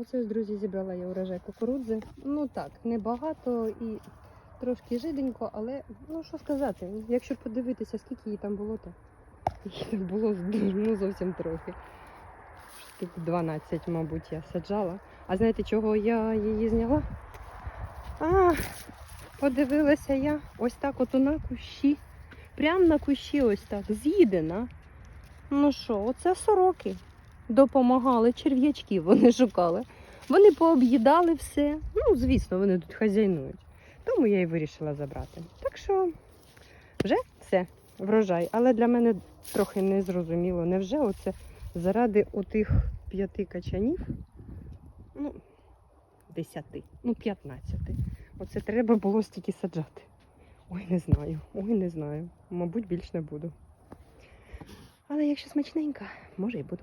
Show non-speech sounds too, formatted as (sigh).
Оце, ось, друзі, зібрала я урожай кукурудзи. Ну так, небагато і трошки жиденько, але ну що сказати, якщо подивитися, скільки її там було, то її там було (laughs) ну, зовсім трохи. Штук 12, мабуть, я саджала. А знаєте, чого я її зняла? А, подивилася я ось так от на кущі. Прямо на кущі ось так, з'їдена. Ну що, оце сороки допомагали, черв'ячки вони шукали. Вони пооб'їдали все. Ну, звісно, вони тут хазяйнують. Тому я і вирішила забрати. Так що вже все, врожай. Але для мене трохи не зрозуміло. Невже оце заради отих п'яти качанів, ну, десяти, ну, п'ятнадцяти. Оце треба було стільки саджати. Ой, не знаю, ой, не знаю. Мабуть, більш не буду. Але якщо смачненька, може і буду.